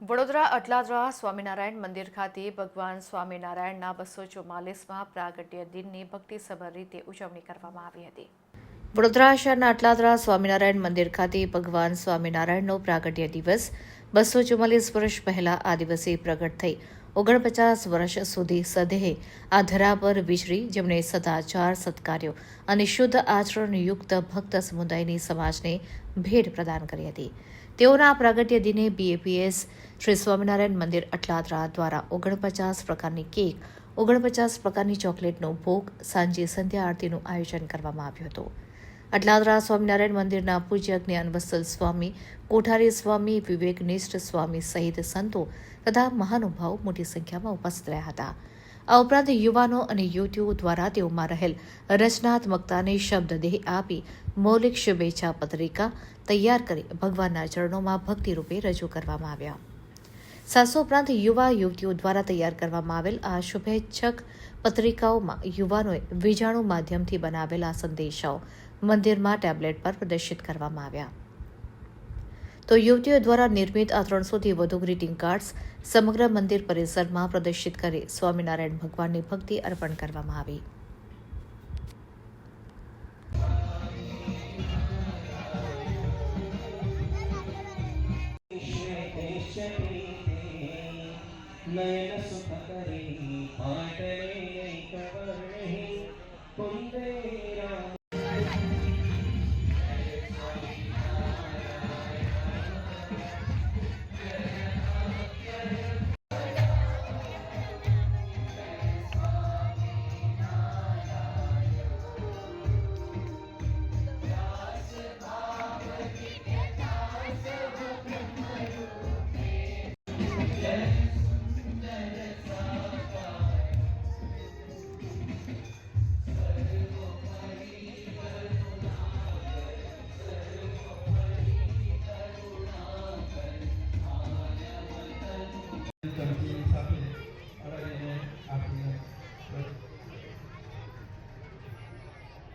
વડોદરા અટલાદરા સ્વામિનારાયણ મંદિર ખાતે ભગવાન સ્વામિનારાયણના બસો ચુમ્માલીસમાં પ્રાગટ્ય દિનની ભક્તિસભર રીતે ઉજવણી કરવામાં આવી હતી. વડોદરા શહેરના અટલાદરા સ્વામિનારાયણ મંદિર ખાતે ભગવાન સ્વામિનારાયણનો પ્રાગટ્ય દિવસ બસો ચુમ્માલીસ વર્ષ પહેલા આ દિવસે પ્રગટ થઈ ઓગણપચાસ વર્ષ સુધી સદેહે આ ધરા પર વિચરી જેમણે સદાચાર સત્કાર્યો અને શુદ્ધ આચરણયુક્ત ભક્ત સમુદાયની સમાજને ભેટ પ્રદાન કરી હતી. તેઓના પ્રાગટ્ય દિને બીએપીએસ શ્રી સ્વામિનારાયણ મંદિર અટલાદરા દ્વારા ઓગણપચાસ પ્રકારની કેક, ઓગણપચાસ પ્રકારની ચોકલેટનો ભોગ સાંજે સંધ્યા આરતીનું આયોજન કરવામાં આવ્યું હતું. અટલાદરા સ્વામિનારાયણ મંદિરના પૂજ્ય જ્ઞાનવત્સલ સ્વામી, કોઠારી સ્વામી, વિવેકનિષ્ઠ સ્વામી સહિત સંતો તથા મહાનુભાવો મોટી સંખ્યામાં ઉપસ્થિત રહ્યા હતા. આ ઉપરાંત યુવાનો અને યુવતીઓ દ્વારા તેઓમાં રહેલ રચનાત્મકતાને શબ્દદેહ આપી મૌલિક શુભેચ્છા પત્રિકા તૈયાર કરી ભગવાનના ચરણોમાં ભક્તિરૂપે રજૂ કરવામાં આવ્યા. સાસો ઉપરાંત યુવા યુવતીઓ દ્વારા તૈયાર કરવામાં આવેલ આ શુભેચ્છક પત્રિકાઓમાં યુવાનોએ વીજાણુ માધ્યમથી બનાવેલા સંદેશાઓ મંદિરમાં ટેબ્લેટ પર પ્રદર્શિત કરવામાં આવ્યા તો યુવતીઓ દ્વારા નિર્મિત આ ત્રણસોથી વધુ ગ્રીટિંગ કાર્ડ્સ સમગ્ર મંદિર પરિસરમાં પ્રદર્શિત કરી સ્વામિનારાયણ ભગવાનની ભક્તિ અર્પણ કરવામાં આવી નયન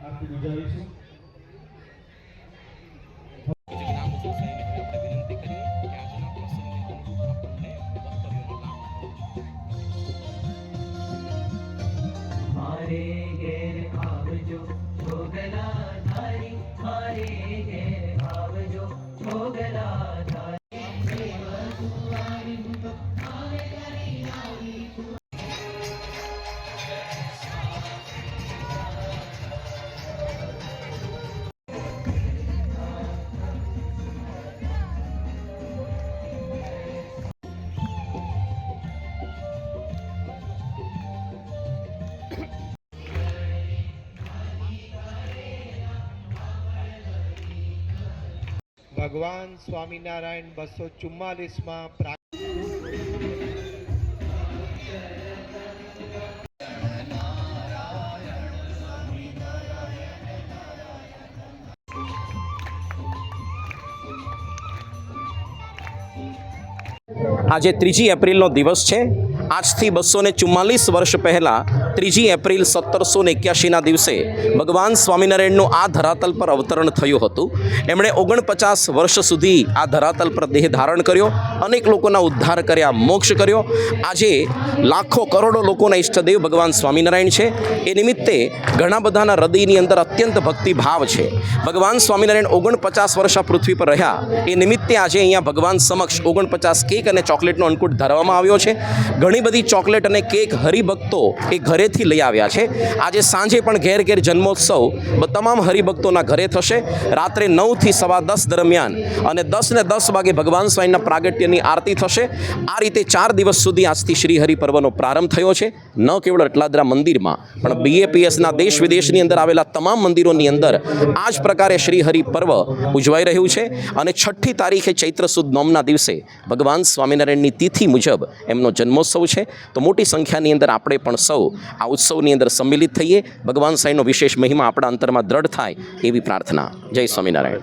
આપી ગુજારીશું ભગવાન સ્વામિનારાયણ બસો ચુમ્માલીસમાં પ્રા આજે ત્રીજી એપ્રિલનો દિવસ છે. આજથી બસો ને ચુમ્માલીસ વર્ષ પહેલાં ત્રીજી એપ્રિલ સત્તરસો ને એક્યાસીના દિવસે ભગવાન સ્વામિનારાયણનું આ ધરાતલ પર અવતરણ થયું હતું. એમણે ઓગણપચાસ વર્ષ સુધી આ ધરાતલ પર દેહ ધારણ કર્યો, અનેક લોકોના ઉદ્ધાર કર્યા, મોક્ષ કર્યો. આજે લાખો કરોડો લોકોના ઈષ્ટદેવ ભગવાન સ્વામિનારાયણ છે. એ નિમિત્તે ઘણા બધાના હૃદયની અંદર અત્યંત ભક્તિભાવ છે. ભગવાન સ્વામિનારાયણ ઓગણપચાસ વર્ષ આ પૃથ્વી પર રહ્યા. એ નિમિત્તે આજે અહીંયા ભગવાન સમક્ષ ઓગણપચાસ કેક અને ચોકલેટનો અંકુટ ધરવામાં આવ્યો છે. ઘણી બધી ચોકલેટ અને કેક હરિભક્તો એ ઘરેથી લઈ આવ્યા છે. આજે સાંજે પણ ઘેર ઘેર જન્મોત્સવ તમામ હરિભક્તોના ઘરે થશે. રાત્રે નવથી સવા દસ દરમિયાન અને દસ ને દસ વાગે ભગવાન સ્વામીના પ્રાગટ્યની આરતી થશે. આ રીતે ચાર દિવસ સુધી આજથી શ્રીહરિ પર્વનો પ્રારંભ થયો છે. ન કેવળ અટલાદરા મંદિરમાં, પણ બીએપીએસના દેશ વિદેશની અંદર આવેલા તમામ મંદિરોની અંદર આ જ પ્રકારે શ્રીહરિ પર્વ ઉજવાઈ રહ્યું છે. અને છઠ્ઠી તારીખે ચૈત્ર સુદ નોમના દિવસે ભગવાન સ્વામિનારાયણની તિથિ મુજબ એમનો જન્મોત્સવ છે. તો મોટી સંખ્યાની અંદર આપણે પણ સૌ આ ઉત્સવની અંદર સંમિલિત થઈએ. ભગવાન સાંઈનો વિશેષ મહિમા આપણા અંતરમાં દ્રઢ થાય એવી પ્રાર્થના. જય સ્વામિનારાયણ.